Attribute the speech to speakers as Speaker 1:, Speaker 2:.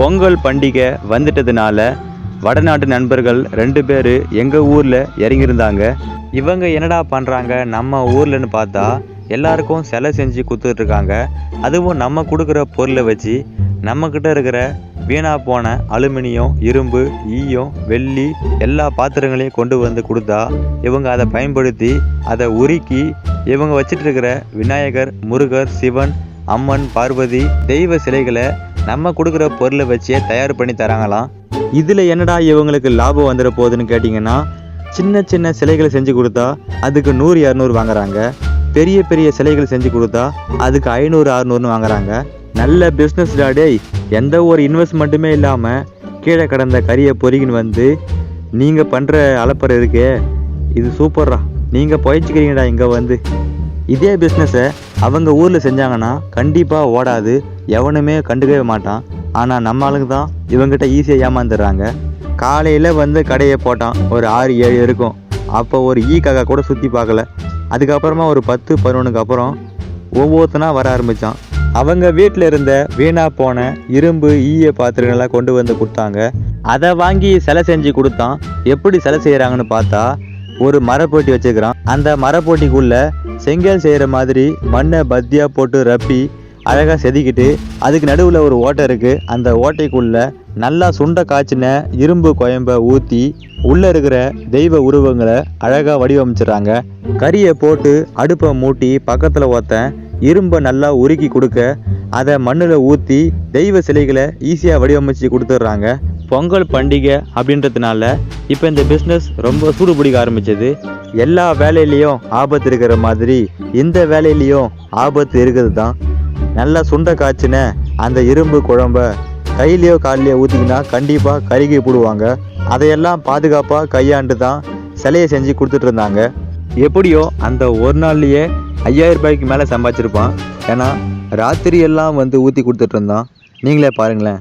Speaker 1: பொங்கல் பண்டிகை வந்துட்டதுனால வடநாட்டு நண்பர்கள் ரெண்டு பேர் எங்கள் ஊரில் இறங்கியிருந்தாங்க. இவங்க என்னடா பண்ணுறாங்க நம்ம ஊர்லன்னு பார்த்தா எல்லாருக்கும் சிலை செஞ்சு கொடுத்துட்ருக்காங்க. அதுவும் நம்ம கொடுக்குற பொருளை வச்சு நம்மக்கிட்ட இருக்கிற வீணா போன அலுமினியம் இரும்பு ஈயம் வெள்ளி எல்லா பாத்திரங்களையும் கொண்டு வந்து கொடுத்தா இவங்க அதை பயன்படுத்தி அதை உருக்கி இவங்க வச்சிட்டு இருக்கிற விநாயகர் முருகர் சிவன் அம்மன் பார்வதி தெய்வ சிலைகளை நம்ம கொடுக்குற பொருளை வச்சே தயார் பண்ணி தராங்களாம் இதில் என்னடா இவங்களுக்கு லாபம் வந்துட போகுதுன்னு கேட்டிங்கன்னா சின்ன சின்ன சிலைகளை செஞ்சு கொடுத்தா அதுக்கு நூறு இரநூறு வாங்குறாங்க. பெரிய பெரிய சிலைகள் செஞ்சு கொடுத்தா அதுக்கு ஐநூறு அறுநூறுன்னு வாங்குறாங்க. நல்ல பிஸ்னஸ் டாடே எந்த ஒரு இன்வெஸ்ட்மெண்ட்டுமே இல்லாமல் கீழே கடந்த கரியை பொறுக்கின்னு வந்து நீங்கள் பண்ணுற அலப்பறை இருக்கே. இது சூப்பர்ரா நீங்கள் பயிற்சிக்கிறீங்கடா இங்கே வந்து. இதே பிஸ்னஸை அவங்க ஊரில் செஞ்சாங்கன்னா கண்டிப்பாக ஓடாது எவனுமே கண்டுக்கவே மாட்டான். ஆனால் நம்ம ஆளுங்க தான் இவங்ககிட்ட ஈஸியாக ஏமாந்துடுறாங்க. காலையில் வந்து கடையை போட்டான். ஒரு ஆறு ஏழு இருக்கும். அப்போ ஒரு ஈ காக்கா கூட சுற்றி பார்க்கல. அதுக்கப்புறமா ஒரு பத்து பதினொன்றுக்கு அப்புறம் ஒவ்வொருத்தனா வர ஆரம்பித்தான் அவங்க வீட்டில் இருந்த வீணா போன இரும்பு ஈய பாத்திரங்கள்லாம் கொண்டு வந்து கொடுத்தாங்க. அதை வாங்கி சிலை செஞ்சு கொடுத்தான். எப்படி சிலை செய்கிறாங்கன்னு பார்த்தா ஒரு மரப்போட்டி வச்சிருக்கிறான். அந்த மரப்போட்டிக்குள்ள செங்கல் செய்கிற மாதிரி மண்ணை பத்தியா போட்டு ரப்பி அழகாக செதுக்கிட்டு அதுக்கு நடுவில் ஒரு ஓட்டை இருக்குது அந்த ஓட்டைக்குள்ள நல்லா சுண்ட காய்ச்சின இரும்பு கோயம்பை ஊற்றி உள்ளே இருக்கிற தெய்வ உருவங்களை அழகாக வடிவமைச்சிடுறாங்க. கறியை போட்டு அடுப்பை மூட்டி பக்கத்தில் ஒருத்தன் இரும்பை நல்லா உருக்கி கொடுக்க அதை மண்ணில் ஊற்றி தெய்வ சிலைகளை ஈஸியாக வடிவமைச்சு கொடுத்துட்றாங்க. பொங்கல் பண்டிகை அப்படின்றதுனால இப்போ இந்த பிஸ்னஸ் ரொம்ப சூடு பிடிக்க ஆரம்பிச்சது. எல்லா வேலையிலையும் ஆபத்து இருக்கிற மாதிரி இந்த வேலையிலையும் ஆபத்து இருக்கிறது தான் நல்லா சுண்ட காய்ச்சின அந்த இரும்பு குழம்ப கையிலையோ கால்லையோ ஊற்றிக்கினா கண்டிப்பாக கருகி போடுவாங்க. அதையெல்லாம் பாதுகாப்பாக கையாண்டு தான் சிலையை செஞ்சு கொடுத்துட்டு இருந்தாங்க. எப்படியோ அந்த ஒரு நாள்லேயே ஐயாயிரம் ரூபாய்க்கு மேலே சம்பாதிச்சிருப்பான். ஏன்னா ராத்திரியெல்லாம் வந்து ஊற்றி கொடுத்துட்டு இருந்தான். நீங்களே பாருங்களேன்.